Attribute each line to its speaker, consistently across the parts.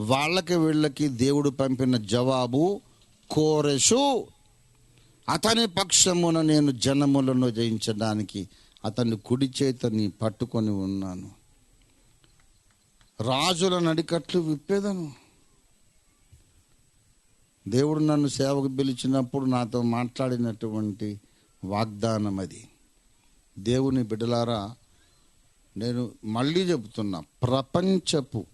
Speaker 1: వాళ్ళకి వీళ్ళకి దేవుడు పంపిన జవాబు కోరెషు. అతని పక్షమున నేను జనములను జయించడానికి అతని కుడి చేతని పట్టుకొని ఉన్నాను. రాజుల నడికట్లు విప్పేదను. దేవుడు నన్ను సేవకు పిలిచినప్పుడు నాతో మాట్లాడినటువంటి వాగ్దానం అది. దేవుని బిడ్డలారా నేను మళ్ళీ చెబుతున్నా ప్రపంచపు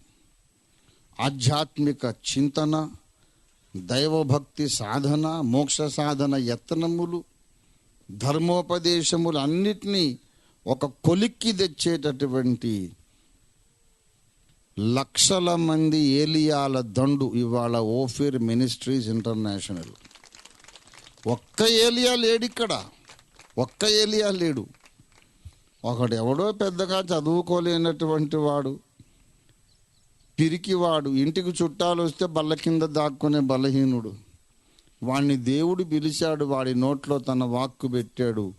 Speaker 1: ఆధ్యాత్మిక చింతన దైవభక్తి సాధన మోక్ష సాధన యత్నములు ధర్మోపదేశములు అన్నిటినీ ఒక కొలిక్కి తెచ్చేటటువంటి లక్షల మంది ఏలియాల దండు ఇవాళ ఓఫిర్ మినిస్ట్రీస్ ఇంటర్నేషనల్. ఒక్క ఏలియా లేడు ఇక్కడ ఒక్క ఏలియా లేడు. ఒకడెవడో పెద్దగా చదువుకోలేనటువంటి వాడు. పిరికివాడు ఇంటికి చుట్టాలు వస్తే బల్ల కింద దాక్కునే బలహీనుడు. వాణ్ణి దేవుడు పిలిచాడు వాడి నోట్లో తన వాక్కు పెట్టాడు.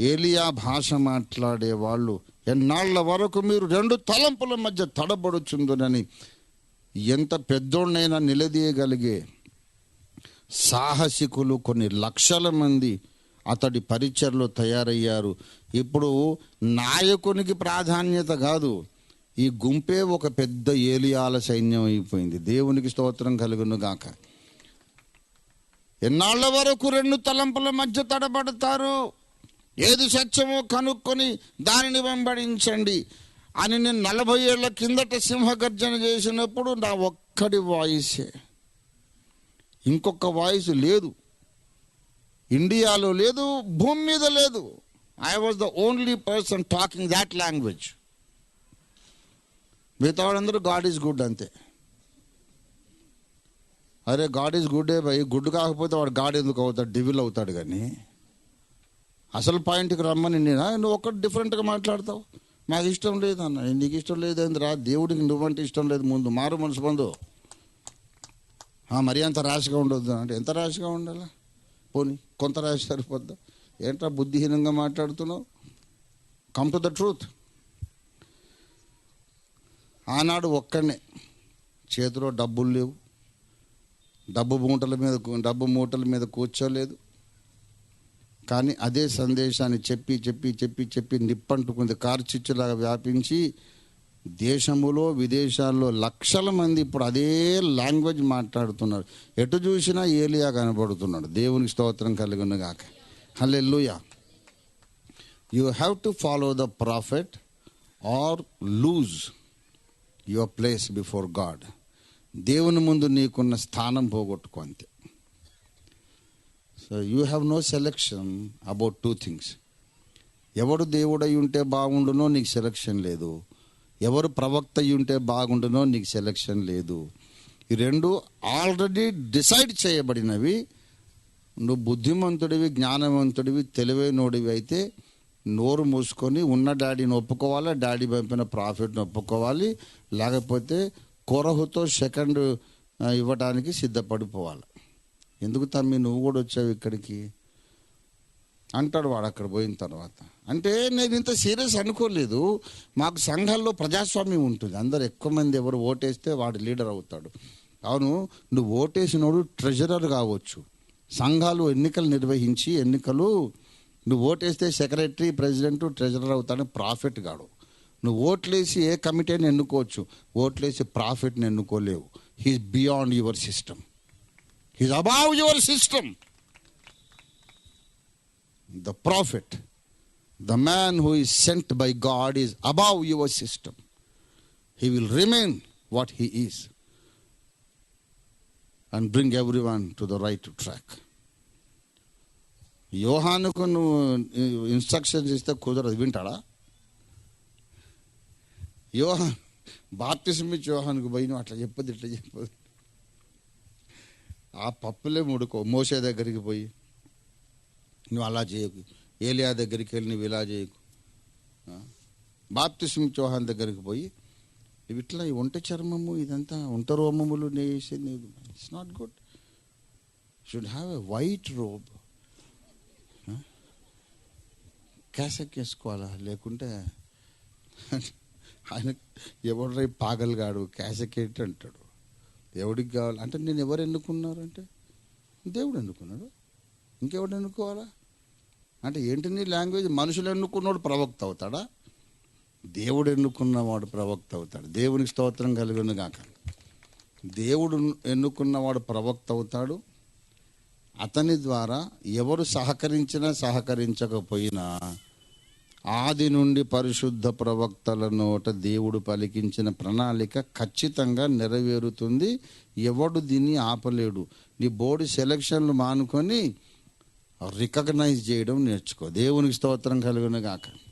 Speaker 1: ఏలియా భాష మాట్లాడే వాళ్ళు ఎన్నాళ్ళ వరకు మీరు రెండు తలంపుల మధ్య తడబడుచుందునని ఎంత పెద్దోడినైనా నిలదీయగలిగే సాహసికులు కొన్ని లక్షల మంది అతడి పరిచయలో తయారయ్యారు. ఇప్పుడు నాయకునికి ప్రాధాన్యత కాదు. ఈ గుంపే ఒక పెద్ద ఏలియాల సైన్యం అయిపోయింది. దేవునికి స్తోత్రం కలుగును గాక. వరకు రెండు తలంపుల మధ్య తడబడతారు? ఏది సత్యమో కనుక్కొని దానిని వెంబడించండి. అని నేను నలభై ఏళ్ళ కిందట సింహగర్జన చేసినప్పుడు నా ఒక్కడి వాయిసే. ఇంకొక వాయిస్ లేదు. ఇండియాలో లేదు భూమి మీద లేదు. I was the only person talking that language మిగతా వాళ్ళందరూ గాడ్ ఈజ్ గుడ్ అంతే. అరే గాడ్ ఈజ్ గుడ్ ఏ భయ్. గుడ్ కాకపోతే వాడు గాడ్ ఎందుకు అవుతాడు? డివిల్ అవుతాడు కానీ. అసలు పాయింట్కి రమ్మని నేను? నువ్వు ఒక్కటి డిఫరెంట్గా మాట్లాడతావు. నాకు ఇష్టం లేదు అన్న. నీకు ఇష్టం లేదు రా? దేవుడికి నువ్వంటే ఇష్టం లేదు. ముందు మారు మనసు బంధు. మరి అంత రాశిగా ఉండొద్దు అంటే ఎంత రాశిగా ఉండాలా? పోనీ కొంత రాశి సరిపోద్దా? ఏంట్రా బుద్ధిహీనంగా మాట్లాడుతున్నావు? కమ్ టు ద ట్రూత్ ఆనాడు ఒక్కడనే. చేతిలో డబ్బులు లేవు. డబ్బు మూటల మీద డబ్బు మూటల మీద కూర్చోలేదు. కానీ అదే సందేశాన్ని చెప్పి చెప్పి చెప్పి చెప్పి నిప్పంటుకుంది. కార్చిచ్చులాగా వ్యాపించి దేశములో విదేశాల్లో లక్షల మంది ఇప్పుడు అదే లాంగ్వేజ్ మాట్లాడుతున్నారు. ఎటు చూసినా ఏలియా కనబడుతున్నాడు. దేవునికి స్తోత్రం కలిగిన hallelujah you have to follow the prophet or lose your place before God దేవుని ముందు నీకున్న స్థానం పోగొట్టుకో అంతే. So you have no selection about two things ఎవడు దేవుడై ఉంటే బాగుండునో నీకు సెలెక్షన్ లేదు. ఎవరు ప్రవక్త అయి ఉంటే బాగుండునో నీకు సెలెక్షన్ లేదు. ఈ రెండు ఆల్రెడీ డిసైడ్ చేయబడినవి. నువ్వు బుద్ధిమంతుడివి జ్ఞానవంతుడివి తెలివైనోడివి అయితే నోరు మూసుకొని ఉన్న డాడీని ఒప్పుకోవాలి డాడీ పంపిన ప్రాఫిట్ని ఒప్పుకోవాలి లేకపోతే కొరహుతో సెకండ్ ఇవ్వడానికి సిద్ధపడిపోవాలి. ఎందుకు తమ్మి నువ్వు కూడా వచ్చావు ఇక్కడికి? అంటాడు వాడు అక్కడ పోయిన తర్వాత. అంటే నేను ఇంత సీరియస్ అనుకోలేదు. మాకు సంఘాల్లో ప్రజాస్వామ్యం ఉంటుంది. అందరు ఎక్కువ మంది ఎవరు ఓటేస్తే వాడు లీడర్ అవుతాడు. అవును నువ్వు ఓటేసినోడు ట్రెజరర్ కావచ్చు. సంఘాలు ఎన్నికలు నిర్వహించి ఎన్నికలు నువ్వు ఓటేస్తే సెక్రటరీ ప్రెసిడెంట్ ట్రెజరర్ అవుతాడు ప్రాఫిట్ గాడు నువ్వు ఓట్లేసి ఏ కమిటీని ఎన్నుకోవచ్చు ఓట్లేసి ప్రాఫిట్ని ఎన్నుకోలేవు he's beyond your system he's above your system the prophet, the man who is sent by God, is above your system. He will remain what he is and bring everyone to the right track. యోహానుకు నువ్వు instructions ఇస్తే కుదరదు. వింటాడా? యోహాన్ బాప్తిసం ఇచ్చి యోహానుకు పోయి నువ్వు అట్లా చెప్పదు ఇట్లా చెప్పదు ఆ పప్పులే ముడుకో. మోసే దగ్గరికి పోయి నువ్వు అలా చేయకు. ఏలియా దగ్గరికి వెళ్ళి నువ్వు ఇలా చేయకు. బాప్తిసం చౌహాన్ దగ్గరికి పోయి ఇవి ఇట్లా ఈ ఒంట చర్మము ఇదంతా ఒంట రోమములు నేసింది it's not good should have a white robe cassock వేసుకోవాలా లేకుంటే ఆయన ఎవడు రేపు పాగలుగాడు క్యాసకేట్ అంటాడు. ఎవడికి కావాలి? అంటే నేను ఎవరు ఎన్నుకున్నారు అంటే? దేవుడు ఎన్నుకున్నాడు ఇంకెవడు ఎన్నుకోవాలా అంటే ఏంటి నీ లాంగ్వేజ్? మనుషులు ఎన్నుకున్నవాడు ప్రవక్త అవుతాడా? దేవుడు ఎన్నుకున్నవాడు ప్రవక్త అవుతాడు. దేవునికి స్తోత్రం కలిగిన కాక దేవుడు ఎన్నుకున్నవాడు ప్రవక్త అవుతాడు? అతని ద్వారా ఎవరు సహకరించినా సహకరించకపోయినా ఆది నుండి పరిశుద్ధ ప్రవక్తల నోట దేవుడు పలికించిన ప్రణాళిక ఖచ్చితంగా నెరవేరుతుంది. ఎవడు దీన్ని ఆపలేడు. నీ బోర్డు సెలక్షన్లు మానుకొని రికగ్నైజ్ చేయడం నేర్చుకో. దేవునికి స్తోత్రం కలుగును గాక